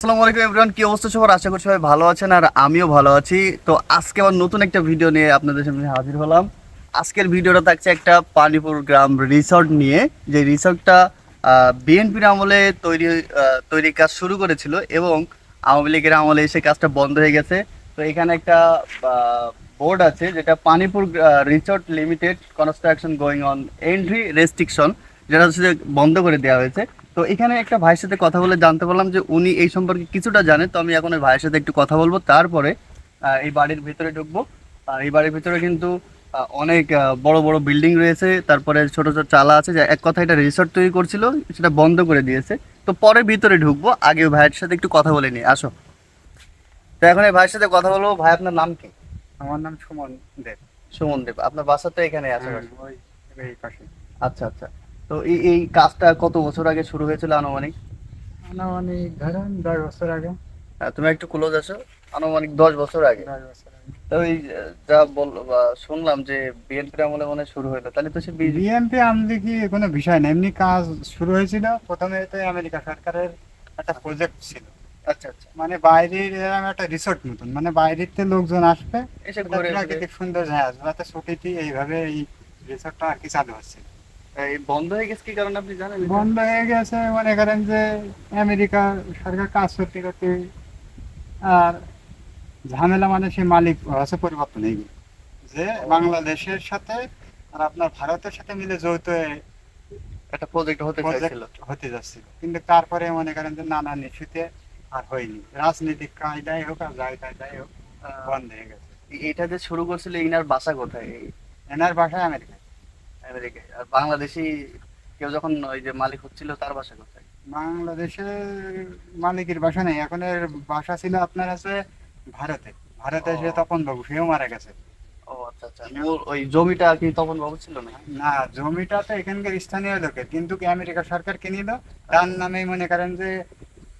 আসসালামু আলাইকুম এভরিওয়ান কি অবস্থা সবার? আশা করি সবাই ভালো আছেন আর আমিও ভালো আছি। তো আজকে আবার নতুন একটা ভিডিও নিয়ে আপনাদের সামনে হাজির হলাম। আজকের ভিডিওটা থাকছে একটা পানিপুর গ্রাম রিসর্ট নিয়ে। যে রিসর্টটা বিএনপির আমলে তৈরি তৈরি কাজ শুরু করেছিল এবং আওয়ামী লীগের আমলে এসে কাজটা বন্ধ হয়ে গেছে। তো এখানে একটা বোর্ড আছে যেটা Panipur resort limited construction going on entry restriction যেটা হচ্ছে বন্ধ করে দেওয়া হয়েছে। তো এখানে একটা ভাইয়ের সাথে কথা বলে জানতে পারলাম যে উনি এই সম্পর্কে কিছুটা জানে। তো আমি এখন ওই ভাইয়ের সাথে একটু কথা বলব। তারপরে এই বাড়ির ভিতরে ঢুকবো। আর এই বাড়ির ভিতরে কিন্তু অনেক বড় বড় বিল্ডিং রয়েছে। তারপরে ছোট ছোট চালা আছে যে এক কথা এটা রিসর্ট তৈরি করছিল সেটা বন্ধ করে দিয়েছে। তো পরে ভিতরে ঢুকবো আগে ওই ভাইয়ের সাথে একটু কথা বলে নিই। আসো। তো এখন এই ভাইয়ের সাথে কথা বলব। ভাই আপনার নাম কি? আমার নাম সুমন দেব। সুমন দেব। আপনার বাসা তো এখানে আছে। হ্যাঁ, আচ্ছা আচ্ছা। তো এই এই কাজটা কত বছর আগে শুরু হয়েছিল আনুমানিক? আনুমানিক ধরেন দশ বছর আগে। হ্যাঁ, তুমি একটু ক্লোজ আসো আনুমানিক দশ বছর আগে। তো আহ, যা বল বা শুনলাম যে বিএনপির আমলে মনে শুরু হলো তাহলে তো সে বিএনপি আমলে কি কোনো বিষয় না এমনি কাজ শুরু হয়েছিল। প্রথমে তো আমেরিকা সরকারের একটা প্রজেক্ট ছিল। আচ্ছা আচ্ছা। মানে বাইরের এরকম একটা রিসোর্ট মতন মানে বাইরের থেকে লোকজন আসবে। এসে ঘুরে প্রাকৃতিক সুন্দর আসবে। তাতে ছুটিতে এইভাবে এই রিসোর্টটা আর কি চালু হচ্ছে এই বন্ধ হয়ে গেছে কি কারণে আপনি জানেন বন্ধ হয়ে গেছে মনে করেন যে আমেরিকা সরকার কাজ করতে করতে আর ঝামেলা মানে সে মালিক হচ্ছে পরিবর্তন হয়ে গেল যে বাংলাদেশের সাথে আর আপনার ভারতের সাথে মিলে যৌথ একটা প্রজেক্ট হতে চাইছিল হতে যাচ্ছিল। কিন্তু তারপরে মনে করেন যে নানা ইস্যুতে আর হয়নি। রাজনৈতিক কায়দায় হোক আর যাই কায়দায় হোক বন্ধ হয়ে গেছে। এটা যে শুরু করছিল ইনার বাসা কোথায়? এনার বাসায় আমেরিকা। আমেরিকায়। আর বাংলাদেশি কেউ যখন ওই যে মালিক হচ্ছিল তার বাসা কোথায়? বাংলাদেশের মালিকের বাসা নেই। এখন এর বাসা ছিল আপনার আছে ভারতে। ভারতে সে তপন বাবু সেও মারা গেছে। ও আচ্ছা আচ্ছা। ওই জমিটা কি তপন বাবু ছিল না? না জমিটা তো এখানকার স্থানীয় লোকের। কিন্তু কি আমেরিকা সরকার কিনিল তার নামেই মনে করেন যে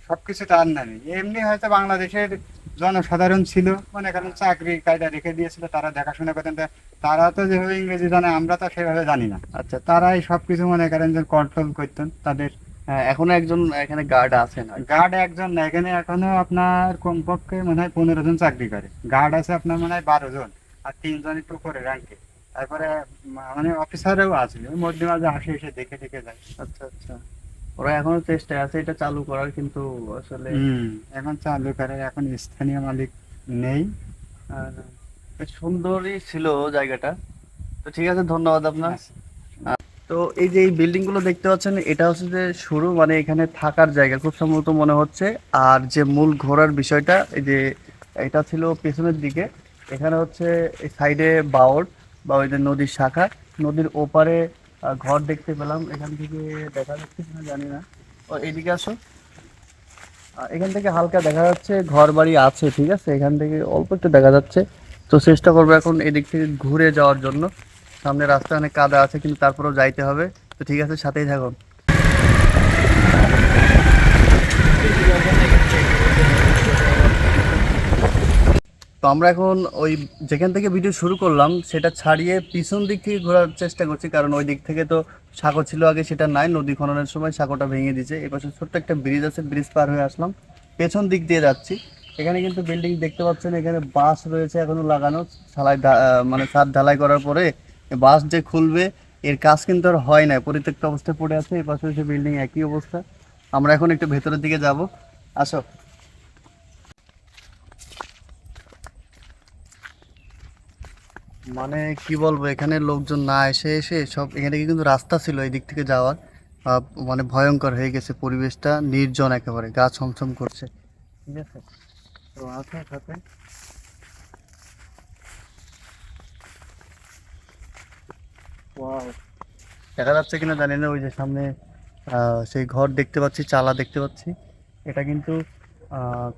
সবকিছু তার নামে। এমনি হয়তো বাংলাদেশের জনসাধারণ ছিল মনে করেন চাকরি কায়দা রেখে দিয়েছিল তারা দেখাশোনা করতেন। তারা তো যেভাবে ইংরেজি জানে আমরা তো সেভাবে জানি না। আচ্ছা। তারাই সবকিছু মনে করেন যে কন্ট্রোল করতেন তাদের। হ্যাঁ এখনও একজন এখানে গার্ড আছেন আর কি। গার্ড একজন না এখানে এখনও আপনার কমপক্ষে মনে হয় পনেরো জন চাকরি করে। গার্ড আছে আপনার মনে হয় বারো জন আর তিনজন একটু করে র্যাঙ্কে তারপরে মানে অফিসারও আছে মধ্যে মাঝে হাসি এসে দেখে দেখে যায়। আচ্ছা আচ্ছা। ওরা এখনও চেষ্টায় আছে এটা চালু করার কিন্তু আসলে এখন চালু করে এখন স্থানীয় মালিক নেই। সুন্দরই ছিল জায়গাটা। তো ঠিক আছে ধন্যবাদ আপনার। তো এই যে এই বিল্ডিংগুলো দেখতে পাচ্ছেন এটা হচ্ছে যে শুরু মানে এখানে থাকার জায়গা খুব সম্ভবত মনে হচ্ছে। আর যে মূল ঘোরার বিষয়টা এই যে এটা ছিল পেছনের দিকে। এখানে হচ্ছে সাইডে বাওর বা ওই যে নদীর শাখা। নদীর ওপারে ঘর দেখতে পেলাম। এখান থেকে দেখা যাচ্ছে কিনা জানি না। ও এদিকে আসো। এখান থেকে হালকা দেখা যাচ্ছে ঘর বাড়ি আছে, ঠিক আছে? এখান থেকে অল্প একটু দেখা যাচ্ছে। তো চেষ্টা করব এখন এদিক থেকে ঘুরে যাওয়ার জন্য। সামনে রাস্তায় অনেক কাদা আছে, কিন্তু তারপরেও যাইতে হবে। তো ঠিক আছে, সাথেই থাকুন। তো আমরা এখন ওই যেখান থেকে ভিডিও শুরু করলাম, সেটা ছাড়িয়ে পিছন দিক থেকে ঘোরার চেষ্টা করছি, কারণ ওই দিক থেকে তো সাঁকো ছিল আগে, সেটা নাই, নদী খননের সময় সাঁকোটা ভেঙে দিয়েছে। এপাশে ছোট্ট একটা ব্রিজ আছে ব্রিজ পার হয়ে আসলাম। পেছন দিক দিয়ে যাচ্ছি। এখানে কিন্তু বিল্ডিং দেখতে পাচ্ছেন, এখানে বাঁশ রয়েছে এখনও লাগানো। ঢালাই মানে ছাদ ঢালাই করার পরে বাঁশ যে খুলবে, এর কাজ কিন্তু আর হয় না। পরিত্যক্ত অবস্থায় পড়ে আছে এই পাশে সে বিল্ডিং একই অবস্থা। আমরা এখন একটু ভেতরের দিকে যাব। আসো। মানে কি বলব, এখানে লোকজন না এসে এসে সব, এখানে কিন্তু রাস্তা ছিল এই দিক থেকে যাওয়ার। মানে ভয়ঙ্কর হয়ে গেছে পরিবেশটা, নির্জন একেবারে, গা ছমছম করছে। ঠিক আছে? তো আছে সাথে। দেখা যাচ্ছে কিনা জানি না, ওই যে সামনে সেই ঘর দেখতে পাচ্ছি, চালা দেখতে পাচ্ছি। এটা কিন্তু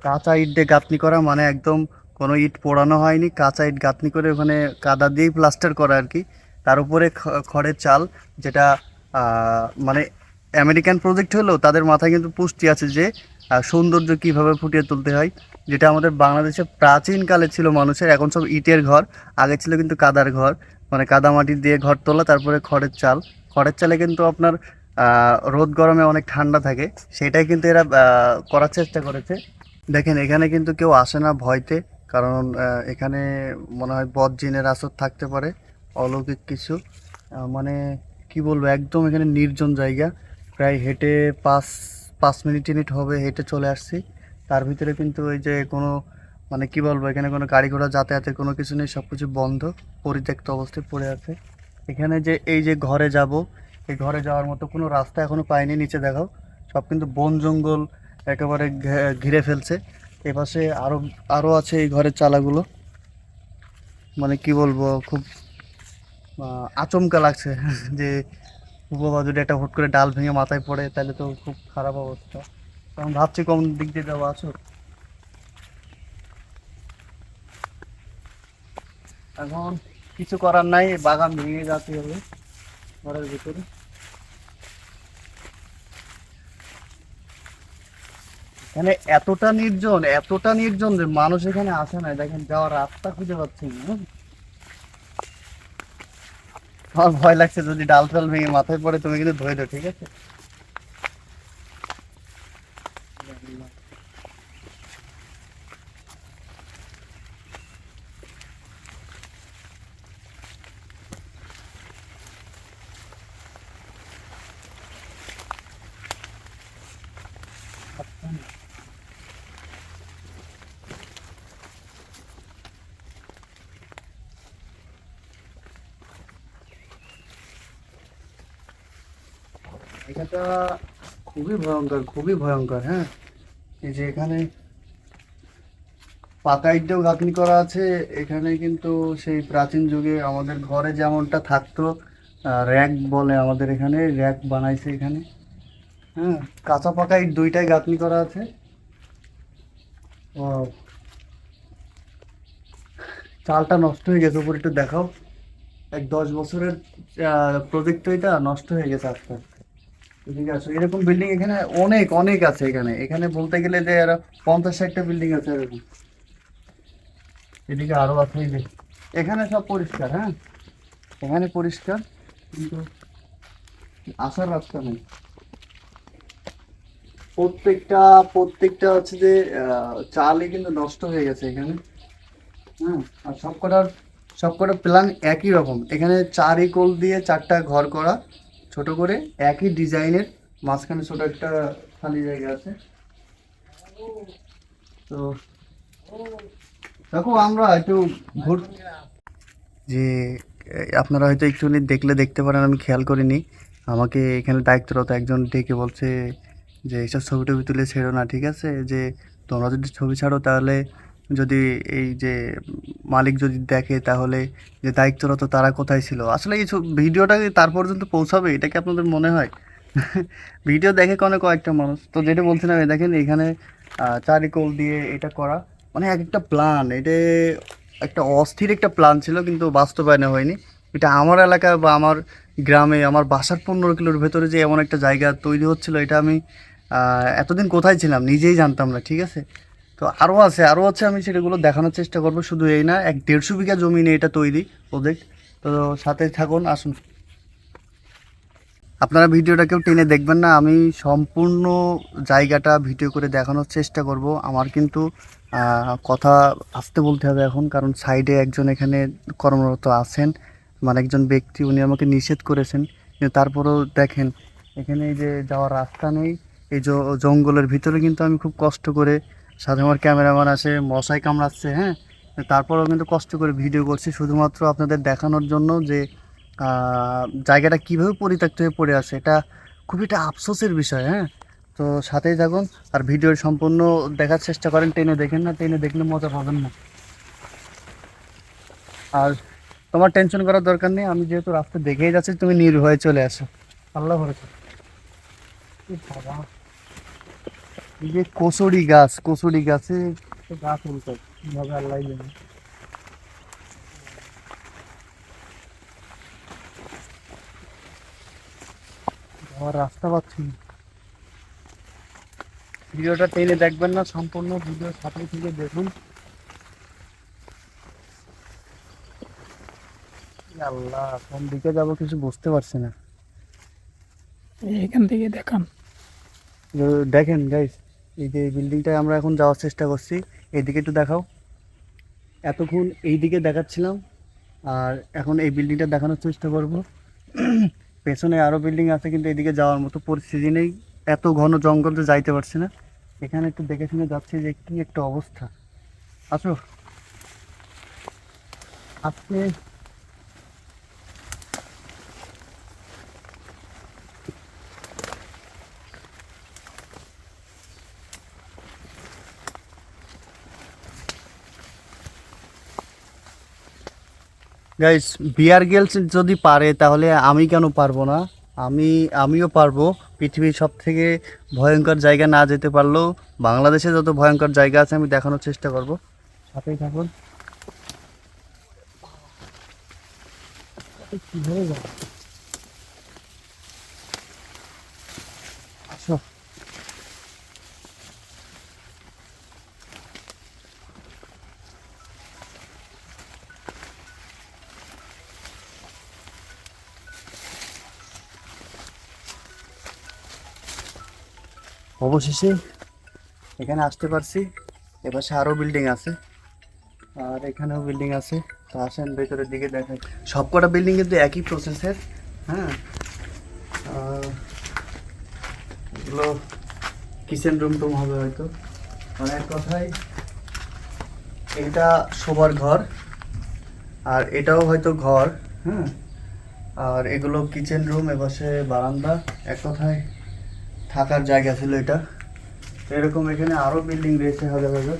কাঁচা ইট দিয়ে গাঁথনি করা মানে একদম কোনো ইট পোড়ানো হয়নি, কাঁচা ইট গাঁথনি করে ওখানে কাদা দিয়েই প্লাস্টার করা আর কি। তার উপরে খড়ের চাল, যেটা মানে আমেরিকান প্রজেক্ট হলেও তাদের মাথায় কিন্তু পুষ্টি আছে যে সৌন্দর্য কীভাবে ফুটিয়ে তুলতে হয়। যেটা আমাদের বাংলাদেশে প্রাচীনকালে ছিল মানুষের, এখন সব ইটের ঘর, আগে ছিল কিন্তু কাদার ঘর। মানে কাদা মাটি দিয়ে ঘর তোলা, তারপরে খড়ের চাল। খড়ের চালে কিন্তু আপনার রোদ গরমে অনেক ঠান্ডা থাকে। সেটাই কিন্তু এরা করার চেষ্টা করেছে। দেখেন, এখানে কিন্তু কেউ আসে না ভয়তে। কারণ এখানে মনে হয় বদ জিনের আসর থাকতে পারে, অলৌকিক কিছু। মানে কি বলব, একদম এখানে নির্জন জায়গা। প্রায় হেঁটে পাঁচ পাঁচ মিনিট মিনিট হবে হেঁটে চলে আসছি। তার ভিতরে কিন্তু ওই যে কোনো মানে কি বলব, এখানে কোনো গাড়ি ঘোড়া যাতায়াতের কোনো কিছু নেই সব কিছু বন্ধ, পরিত্যক্ত অবস্থায় পড়ে আছে। এখানে যে, এই যে ঘরে যাব, এই ঘরে যাওয়ার মতো কোনো রাস্তা এখনও পাইনি, নিচে দেখাও। সব কিন্তু বন জঙ্গল একেবারে ঘিরে ফেলছে। এপাশে আরও আরও আছে এই ঘরের চালাগুলো। মানে কি বলব, খুব আচমকা লাগছে যে উপবা যদি একটা হুট করে ডাল ভেঙে মাথায় পড়ে, তাহলে তো খুব খারাপ অবস্থা। কারণ ভাবছি কোন দিক দিয়ে যাব আছো। এখন কিছু করার নাই, বাগান ভেঙে যেতে হবে, ঘরের ভিতরে। এখানে এতটা নির্জন এতটা নির্জন যে মানুষ এখানে আসে না দেখেন, যাওয়ার রাস্তা খুঁজে পাচ্ছি আমার ভয় লাগছে যদি ডাল টাল ভেঙে মাথায় পড়ে, তুমি কিন্তু ধরে দাও ঠিক আছে? এখানটা খুবই ভয়ঙ্কর খুবই ভয়ঙ্কর হ্যাঁ? এই যে এখানে পাকা ইটেও গাঁথনি করা আছে, এখানে কিন্তু সেই প্রাচীন যুগে আমাদের ঘরে যেমনটা থাকতো র্যাক বলে আমাদের এখানে, র্যাক বানাইছে এখানে হ্যাঁ? কাঁচা পাকা ইট দুইটাই গাঁথনি করা আছে। ও চালটা নষ্ট হয়ে গেছে, উপরে একটু দেখাও। এক দশ বছরের প্রজেক্ট এটা, নষ্ট হয়ে গেছে আস্তে। ঠিক আছে, এরকম বিল্ডিং এখানে অনেক অনেক আছে এখানে। এখানে বলতে গেলে যে এরা পঞ্চাশ ষাটটা বিল্ডিং আছে এরকম। এদিকে আরও আছে এখানে সব পরিষ্কার হ্যাঁ? এখানে পরিষ্কার, কিন্তু আসার রাস্তা নেই। প্রত্যেকটা প্রত্যেকটা হচ্ছে যে চালই কিন্তু নষ্ট হয়ে গেছে এখানে। হ্যাঁ? আর সবকটার, সবকটা প্ল্যান একই রকম। এখানে চারি কোল দিয়ে চারটা ঘর করা ছোট করে একই ডিজাইনের মাঝখানে ছোট একটা খালি জায়গা আছে। তো দেখো, আমরা একটু ঘুর যে, আপনারা হয়তো একটুখানি দেখলে দেখতে পারেন, আমি খেয়াল করিনি। আমাকে এখানে দায়িত্বরত একজন ডেকে বলছে যে, এইসব ছবি টবি তুলে ছেড়ো না, ঠিক আছে? যে, তোমরা যদি ছবি ছাড়ো তাহলে যদি এই যে মালিক যদি দেখে তাহলে যে দায়িত্বরত তারা কোথায় ছিল? আসলে এই ভিডিওটা তার পর্যন্ত পৌঁছাবে? এটা কি আপনাদের মনে হয়? ভিডিও দেখে কোনো কয়েকটা মানুষ। তো যেটা বলছিলাম দেখেন এখানে চারিকোল দিয়ে এটা করা। মানে এক একটা প্ল্যান এটা একটা অস্থির একটা প্ল্যান ছিল কিন্তু বাস্তবায়নে হয়নি। এটা আমার এলাকা বা আমার গ্রামে, আমার বাসার পনেরো কিলোর ভেতরে যে এমন একটা জায়গা তৈরি হচ্ছিল, এটা আমি এতদিন কোথায় ছিলাম নিজেই জানতাম না, ঠিক আছে? তো আরও আছে আরও আছে, আমি সেগুলো দেখানোর চেষ্টা করব। শুধু এই না, এক দেড়শো বিঘা জমি নিয়ে এটা তৈরি প্রজেক্ট তো সাথে থাকুন, আসুন। আপনারা ভিডিওটা কেউ টেনে দেখবেন না, আমি সম্পূর্ণ জায়গাটা ভিডিও করে দেখানোর চেষ্টা করব। আমার কিন্তু কথা আসতে বলতে হবে এখন, কারণ সাইডে একজন এখানে কর্মরত আছেন। মানে একজন ব্যক্তি, উনি আমাকে নিষেধ করেছেন। তারপরেও দেখেন, এখানে যে যাওয়ার রাস্তা নেই, এই জঙ্গলের ভিতরে কিন্তু আমি খুব কষ্ট করে সাথে আমার ক্যামেরাম্যান আছে, মশাই কামড়াচ্ছে হ্যাঁ? তারপরেও কিন্তু কষ্ট করে ভিডিও করছি, শুধুমাত্র আপনাদের দেখানোর জন্য যে জায়গাটা কীভাবে পরিত্যক্ত হয়ে পড়ে আছে, এটা খুবই একটা আফসোসের বিষয় হ্যাঁ? তো সাথেই থাকুন, আর ভিডিওর সম্পূর্ণ দেখার চেষ্টা করেন, টেনে দেখেন না, টেনে দেখলে মজা পাবেন না। আর তোমার টেনশন করার দরকার নেই, আমি যেহেতু রাস্তা দেখেই যাচ্ছি, তুমি নির্ভয়ে চলে আসো। আল্লাহ ভরসা। বাবা। এই যে কচুরি গাছ কচুরি গাছে গাছ উল্টো কীভাবে আল্লাহ জানে যাওয়ার রাস্তা পাচ্ছি না। ভিডিওটা টেনে দেখবেন না সম্পূর্ণ ভিডিও সাথে থেকে দেখুন। আল্লাহ কোন দিকে যাব কিছু বুঝতে পারছি না। এখান থেকে দেখান। দেখেন গাইস এই যে বিল্ডিংটায় আমরা এখন যাওয়ার চেষ্টা করছি এইদিকে একটু দেখাও। এতক্ষণ এই দিকে দেখাচ্ছিলাম, আর এখন এই বিল্ডিংটা দেখানোর চেষ্টা করব। পেছনে আরও বিল্ডিং আছে, কিন্তু এদিকে যাওয়ার মতো পরিস্থিতি নেই। এত ঘন জঙ্গল যাইতে পারছি না। এখানে একটু দেখে শুনে যাচ্ছি যে কি একটা অবস্থা। আসো। আজকে গাইস বিয়ার গেলস যদি পারে, তাহলে আমি কেন পারব না? আমি, আমিও পারব। পৃথিবীর সব থেকে ভয়ঙ্কর জায়গা না যেতে পারলেও বাংলাদেশে যত ভয়ঙ্কর জায়গা আছে, আমি দেখানোর চেষ্টা করব। সাথেই থাকুন। কীভাবে যাব? আসো অবশেষে এখানে আসতে পারছি। এপাশে আরও বিল্ডিং আছে। আর এখানেও বিল্ডিং আছে। তো আসেন ভেতরের দিকে দেখাই। সবকটা বিল্ডিং কিন্তু একই প্রসেসের হ্যাঁ? এগুলো কিচেন রুম টুম হবে হয়তো। এক কথায় এটা শোবার ঘর। আর এটাও হয়তো ঘর হ্যাঁ? আর এগুলো কিচেন রুম এপাশে বারান্দা। এক কথায় থাকার জায়গা ছিল এটা। এরকম এখানে আরও বিল্ডিং রয়েছে হাজার হাজার।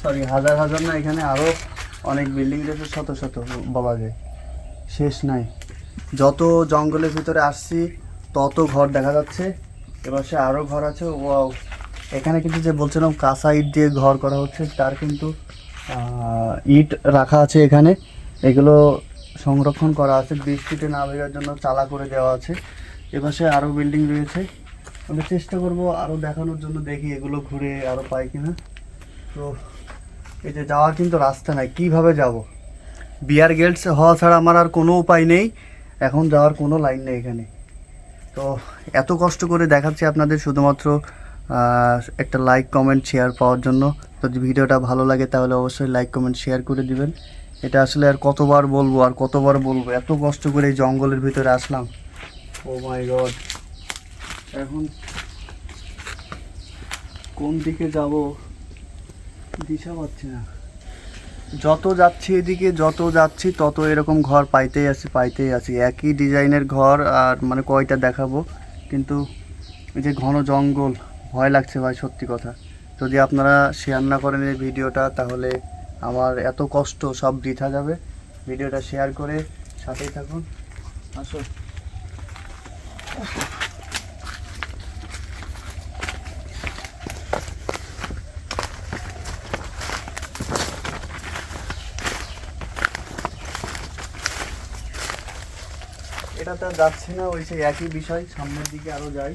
সরি হাজার হাজার না, এখানে আরও অনেক বিল্ডিং রয়েছে, শত শত বলা যায়। শেষ নাই। যত জঙ্গলের ভিতরে আসছি, তত ঘর দেখা যাচ্ছে। এবার সে আরও ঘর আছে, ওয়াও। এখানে কিন্তু যে বলছিলাম, কাঁচা ইট দিয়ে ঘর করা হচ্ছে, তার কিন্তু ইট রাখা আছে এখানে। এগুলো সংরক্ষণ করা আছে, বৃষ্টিতে না ভেজার জন্য চালা করে দেওয়া আছে। এপাশে আরও বিল্ডিং রয়েছে। আমি চেষ্টা করব আরও দেখানোর জন্য দেখি এগুলো ঘুরে আরও পাই কিনা। তো এই যে যাওয়ার কিন্তু রাস্তা নাই, কীভাবে যাব? বিয়ার গেটস হওয়া ছাড়া আমার আর কোনো উপায় নেই, এখন যাওয়ার কোনো লাইন নেই এখানে। তো এত কষ্ট করে দেখাচ্ছি আপনাদের শুধুমাত্র একটা লাইক কমেন্ট শেয়ার পাওয়ার জন্য। যদি ভিডিওটা ভালো লাগে তাহলে অবশ্যই লাইক কমেন্ট শেয়ার করে দিবেন। এটা আসলে আর কতবার বলব, আর কতবার বলব? এত কষ্ট করে এই জঙ্গলের ভিতরে আসলাম। ও মাই গড এখন কোন দিকে যাব দিশা পাচ্ছি না। যত যাচ্ছি এদিকে, যত যাচ্ছি তত এরকম ঘর পাইতেই আছি পাইতেই আছি একই ডিজাইনের ঘর আর মানে কয়টা দেখাবো, কিন্তু এই যে ঘন জঙ্গল, ভয় লাগছে ভাই, সত্যি কথা। যদি আপনারা শেয়ার না করেন এই ভিডিওটা, তাহলে আমার এত কষ্ট, সব বৃথা যাবে। ভিডিওটা শেয়ার করে সাথেই থাকুন। আসো। এটা তো যাচ্ছে না, ওই সেই একই বিষয়, সামনের দিকে আরও যাই।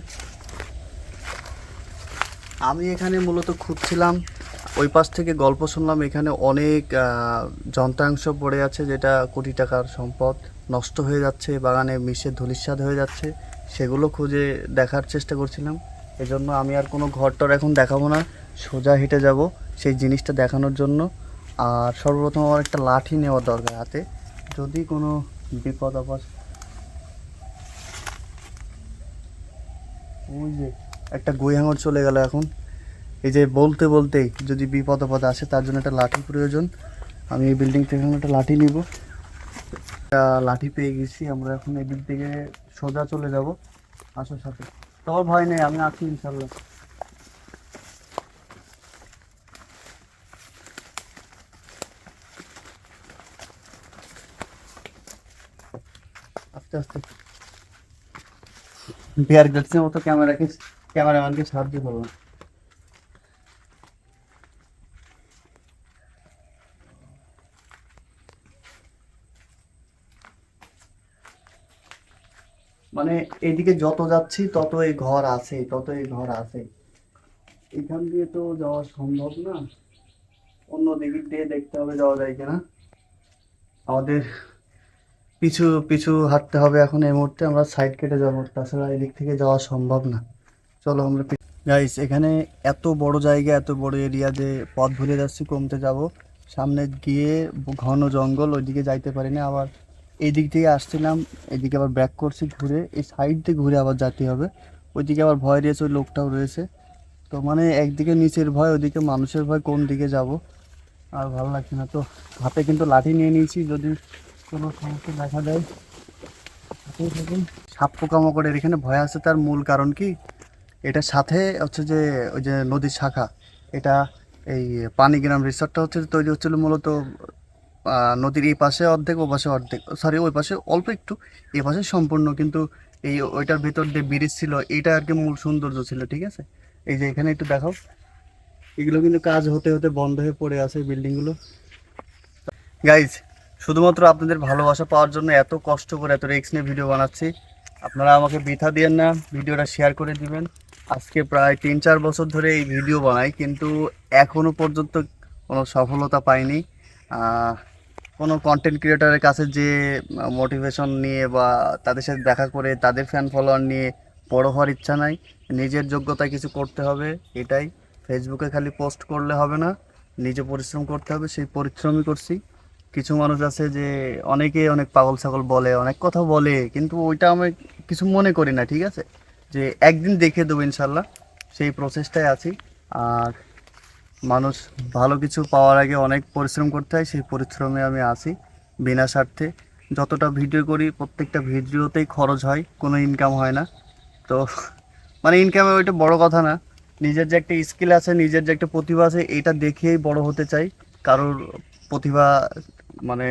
আমি এখানে মূলত খুঁজছিলাম, ওই পাশ থেকে গল্প শুনলাম, এখানে অনেক যন্ত্রাংশ পড়ে আছে, যেটা কোটি টাকার সম্পদ, নষ্ট হয়ে যাচ্ছে, বাগানে মিশে ধূলিসাৎ হয়ে যাচ্ছে, সেগুলো খুঁজে দেখার চেষ্টা করছিলাম। এজন্য আমি আর কোনো ঘরটর এখন দেখাবো না, সোজা হেঁটে যাব সেই জিনিসটা দেখানোর জন্য। আর সর্বপ্রথম আমার একটা লাঠি নেওয়া দরকার হাতে। যদি কোনো বিপদ আপদ ওই যে একটা গৈহাঙর চলে গেল এখন। এই যে বলতে বলতেই যদি বিপদ আপদ আসে, তার জন্য একটা লাঠি প্রয়োজন। আমি এই বিল্ডিং থেকে এখন একটা লাঠি নিব। একটা লাঠি পেয়ে গেছি, আমরা এখন এই দিক থেকে সোজা চলে যাব আসো সাথে। তোর ভয় নেই, আমি আছি ইনশাল্লাহ আস্তে আস্তে। বিয়ার গ্রিলসের মতো ক্যামেরাকে, ক্যামেরাম্যানকে সাহায্য করব মানে এইদিকে যত যাচ্ছি তত এই ঘর আছে তত এই ঘর আছে। এখান দিয়ে তো যাওয়া সম্ভব না। অন্য দিক দিয়ে দেখতে হবে যাওয়া যায় কিনা। আমাদের পিছু পিছু হাঁটতে হবে এখন এই মুহূর্তে, আমরা সাইড কেটে যাব। তাছাড়া এদিক থেকে যাওয়া সম্ভব না। চলো আমরা গাইস এখানে এত বড় জায়গা, এত বড় এরিয়া যে পথ ভুলে যাচ্ছি, কমতে যাব। সামনে গিয়ে ঘন জঙ্গল, ওইদিকে যাইতে পারি না। আবার এই দিক থেকে আসছিলাম, এদিকে আবার ব্যাক করছি ঘুরে। এই সাইড দিয়ে ঘুরে আবার যেতে হবে। ওইদিকে আবার ভয় রয়েছে, ওই লোকটাও রয়েছে। তো মানে একদিকে নিচের ভয়, ওইদিকে মানুষের ভয়, কোন দিকে যাব? আর ভালো লাগছে না। তো হাতে কিন্তু লাঠি নিয়ে নিয়েছি, যদি কোনো সমস্যা দেখা দেয়। সাপ পোকামাকড়ের এখানে ভয় আছে, তার মূল কারণ কি? এটার সাথে হচ্ছে যে ওই যে নদীর শাখা, এটা এই পানিগ্রাম রিসর্টটা হচ্ছে তৈরি হচ্ছিল মূলত নদীর এই পাশে অর্ধেক, ও পাশে অর্ধেক সরি ওই পাশে অল্প একটু এই পাশে সম্পূর্ণ, কিন্তু এই ওইটার ভেতর যে ব্রিজ ছিল, এইটা আর কি মূল সৌন্দর্য ছিল, ঠিক আছে? এই যে এখানে একটু দেখাও। এগুলো কিন্তু কাজ হতে হতে বন্ধ হয়ে পড়ে আছে বিল্ডিংগুলো গাইজ শুধুমাত্র আপনাদের ভালোবাসা পাওয়ার জন্য এত কষ্ট করে এত রিক্স নিয়ে ভিডিও বানাচ্ছি। আপনারা আমাকে বৃথা দিয়েন না, ভিডিওটা শেয়ার করে দিবেন। আজকে প্রায় তিন চার বছর ধরে এই ভিডিও বানাই, কিন্তু এখনও পর্যন্ত কোনো সফলতা পাইনি। কোনো কন্টেন্ট ক্রিয়েটারের কাছে যে মোটিভেশন নিয়ে বা তাদের সাথে দেখা করে, তাদের ফ্যান ফলোয়ার নিয়ে বড় হওয়ার ইচ্ছা নাই। নিজের যোগ্যতায় কিছু করতে হবে, এটাই। ফেসবুকে খালি পোস্ট করলে হবে না, নিজে পরিশ্রম করতে হবে, সেই পরিশ্রমই করছি। কিছু মানুষ আছে যে অনেকে অনেক পাগল ছাগল বলে, অনেক কথা বলে, কিন্তু ওইটা আমি কিছু মনে করি না, ঠিক আছে? যে একদিন দেখে দেবো ইনশাল্লাহ, সেই প্রসেসটাই আছি। আর মানুষ ভালো কিছু পাওয়ার আগে অনেক পরিশ্রম করতে হয়, সেই পরিশ্রমে আমি আছি বিনা স্বার্থে। যতটা ভিডিও করি, প্রত্যেকটা ভিডিওতেই খরচ হয়, কোনো ইনকাম হয় না। তো মানে ইনকামে ওইটা বড় কথা না। নিজের যে একটা স্কিল আছে, নিজের যে একটা প্রতিভা আছে এইটা দেখিয়েই বড় হতে চাই। কারোর প্রতিভা মানে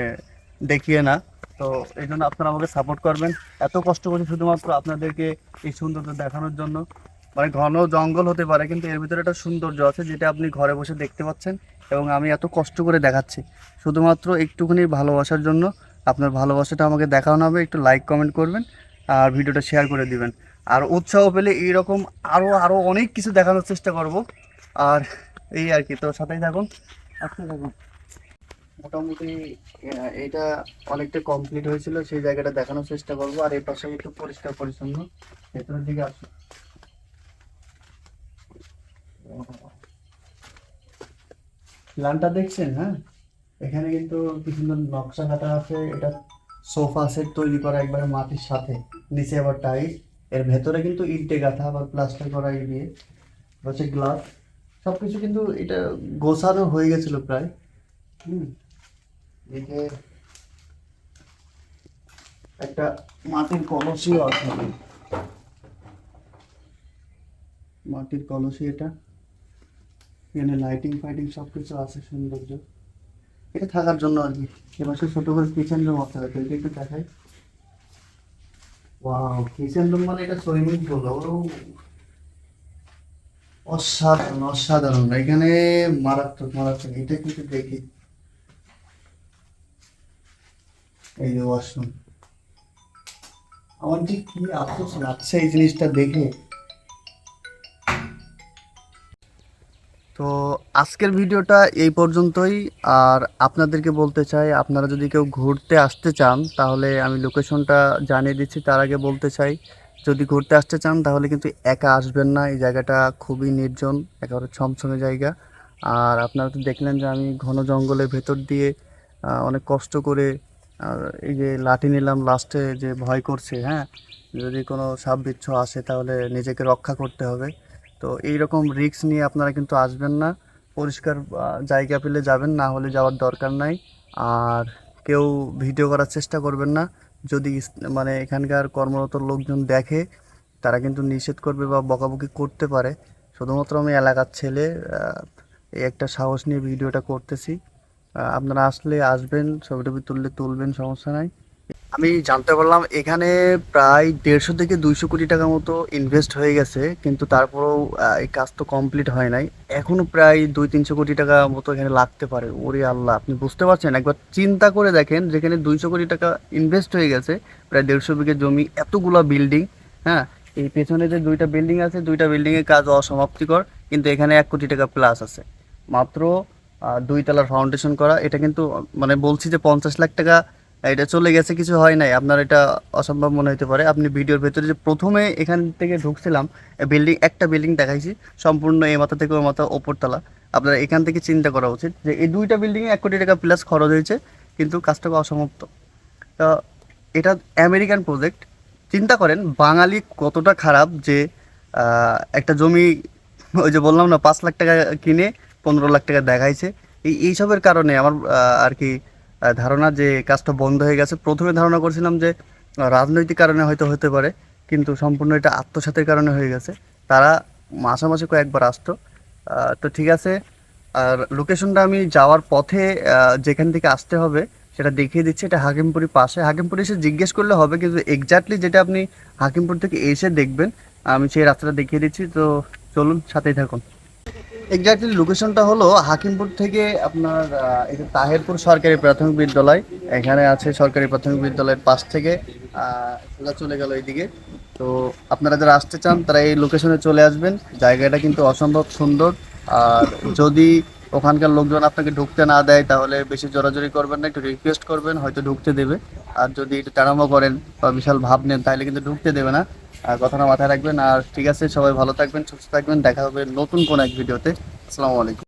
দেখিয়ে না। তো এই জন্য আপনারা আমাকে সাপোর্ট করবেন। এত কষ্ট করছি শুধুমাত্র আপনাদেরকে এই সৌন্দর্য দেখানোর জন্য। মানে ঘন জঙ্গল হতে পারে, কিন্তু এর ভিতরে একটা সৌন্দর্য আছে যেটা আপনি ঘরে বসে দেখতে পাচ্ছেন এবং আমি এত কষ্ট করে দেখাচ্ছি। শুধুমাত্র একটুখানি ভালোবাসার জন্য আপনার ভালোবাসাটা আমাকে দেখানো হবে। একটু লাইক কমেন্ট করবেন আর ভিডিওটা শেয়ার করে দিবেন। আর উৎসাহ পেলে এইরকম আরও আরও অনেক কিছু দেখানোর চেষ্টা করব। আর এই আর কি, তো সাথেই থাকুন। আসতে থাকুন। মোটামুটি এটা অনেকটা কমপ্লিট হয়েছিল, সেই জায়গাটা দেখানোর চেষ্টা করব, আর এই পাশে একটু পরিষ্কার পরিচ্ছন্ন। ভেতরের দিকে আসুন প্ল্যানটা দেখছেন হ্যাঁ? এখানে কিন্তু কি সুন্দর নকশা কাটা আছে, এটা সোফা সেট তৈরি করা একবারে মাটির সাথে, নিচে আবার টাইস এর ভেতরে কিন্তু ইটে গাঁথা আবার প্লাস্টার করা দিয়ে, হচ্ছে গ্লাস। সব কিছু কিন্তু এটা গোছানো হয়ে গেছিল প্রায়, হুম? এদিকে একটা মাটির কলসিও আছে। মাটির কলসি এটা। এখানে লাইটিং ফাইটিং সব কিছু আছে সৌন্দর্য। এটা থাকার জন্য আর কি। এবার ছোট করে কিচেন রুম আছে। হয়তো এটা একটু দেখাই। ওয়াও কিচেন রুম মানে এটা সুইমিং পুল ও, অসাধারণ অসাধারণ। এখানে মারাত্মক মারাত্মক। এটা কিন্তু দেখি। এই যে ওয়াশরুম আমার যে কি আফসোস লাগছে এই জিনিসটা দেখে। তো আজকের ভিডিওটা এই পর্যন্তই। আর আপনাদেরকে বলতে চাই, আপনারা যদি কেউ ঘুরতে আসতে চান, তাহলে আমি লোকেশনটা জানিয়ে দিচ্ছি, তার আগে বলতে চাই, যদি ঘুরতে আসতে চান, তাহলে কিন্তু একা আসবেন না। এই জায়গাটা খুবই নির্জন, একেবারে ছমছমে জায়গা। আর আপনারা তো দেখলেন যে আমি ঘন জঙ্গলের ভেতর দিয়ে অনেক কষ্ট করে আর এই যে লাঠি নিলাম লাস্টে যে ভয় করছে হ্যাঁ? যদি কোনো সাপ বিচ্ছু আসে তাহলে নিজেকে রক্ষা করতে হবে। তো এই রকম রিস্ক নিয়ে আপনারা কিন্তু আসবেন না। পরিষ্কার জায়গা পেলে যাবেন, না হলে যাওয়ার দরকার নাই। আর কেউ ভিডিও করার চেষ্টা করবেন না। যদি মানে এখানকার কর্মরত লোকজন দেখে, তারা কিন্তু নিষেধ করবে বা বকাবকি করতে পারে। শুধুমাত্র আমি এলাকার ছেলে এই একটা সাহস নিয়ে ভিডিওটা করতেছি। আপনারা আসলে আসবেন ছবি টবি তুললে তুলবেন, সমস্যা নাই। আমি জানতে পারলাম এখানে প্রায় দেড়শো থেকে দুইশো কোটি টাকা মতো ইনভেস্ট হয়ে গেছে, কিন্তু তারপরেও এই কাজ তো কমপ্লিট হয় নাই। এখনও প্রায় দুই তিনশো কোটি টাকা মতো এখানে লাগতে পারে। ওরে আল্লাহ, আপনি বুঝতে পারছেন? একবার চিন্তা করে দেখেন, যেখানে দুইশো কোটি টাকা ইনভেস্ট হয়ে গেছে, প্রায় দেড়শো বিঘে জমি, এতগুলা বিল্ডিং হ্যাঁ? এই পেছনে যে দুইটা বিল্ডিং আছে, দুইটা বিল্ডিংয়ের কাজ অসমাপ্তিকর, কিন্তু এখানে এক কোটি টাকা প্লাস আছে। মাত্র দুই তলার ফাউন্ডেশন করা। এটা কিন্তু মানে বলছি যে পঞ্চাশ লাখ টাকা, এটা চলে গেছে, কিছু হয় নাই। আপনার এটা অসম্ভব মনে হতে পারে। আপনি ভিডিওর ভেতরে যে প্রথমে এখান থেকে ঢুকছিলাম বিল্ডিং একটা বিল্ডিং দেখাইছি, সম্পূর্ণ এই মাথা থেকে ওই মাথা ওপরতলা আপনার এখান থেকে চিন্তা করা উচিত যে এই দুইটা বিল্ডিংয়ে এক কোটি টাকা প্লাস খরচ হয়েছে, কিন্তু কাজটা অসমাপ্ত তা। এটা আমেরিকান প্রজেক্ট চিন্তা করেন, বাঙালি কতটা খারাপ যে একটা জমি, ওই যে বললাম না, পাঁচ লাখ টাকা কিনে পনেরো লাখ টাকা দেখাইছে। এই এইসবের কারণে আমার আর কি ধারণা যে কাজটা বন্ধ হয়ে গেছে। প্রথমে ধারণা করছিলাম যে রাজনৈতিক কারণে হয়তো হতে পারে, কিন্তু সম্পূর্ণ এটা আত্মসাতের কারণে হয়ে গেছে। তারা মাসে মাসে কয়েকবার আসতো। তো ঠিক আছে, আর লোকেশনটা আমি যাওয়ার পথে যেখান থেকে আসতে হবে সেটা দেখিয়ে দিচ্ছি। এটা হাকিমপুরি পাশে। হাকিমপুরি এসে জিজ্ঞেস করলে হবে, কিন্তু এক্স্যাক্টলি যেটা আপনি হাকিমপুর থেকে এসে দেখবেন, আমি সেই রাস্তাটা দেখিয়ে দিচ্ছি। তো চলুন, সাথেই থাকুন। এক্স্যাক্টলি লোকেশনটা হলো হাকিমপুর থেকে আপনার আহ, তাহেরপুর সরকারি প্রাথমিক বিদ্যালয়। এখানে আছে সরকারি প্রাথমিক বিদ্যালয়ের পাশ থেকে সোজা চলে গেল এইদিকে। তো আপনারা যারা আসতে চান তারা এই লোকেশনে চলে আসবেন। জায়গাটা কিন্তু অসম্ভব সুন্দর। আর যদি ওখানকার লোকজন আপনাকে ঢুকতে না দেয় তাহলে বেশি জোরাজোরি করবেন না একটু রিকোয়েস্ট করবেন হয়তো ঢুকতে দেবে। আর যদি একটু তাড়ামো করেন বা বিশাল ভাব নেন তাহলে কিন্তু ঢুকতে দেবে না। কথাটা মাথায় রাখবেন। আর ঠিক আছে, সবাই ভালো থাকবেন, সুস্থ থাকবেন। দেখা হবে নতুন কোন এক ভিডিওতে। আসসালামু আলাইকুম।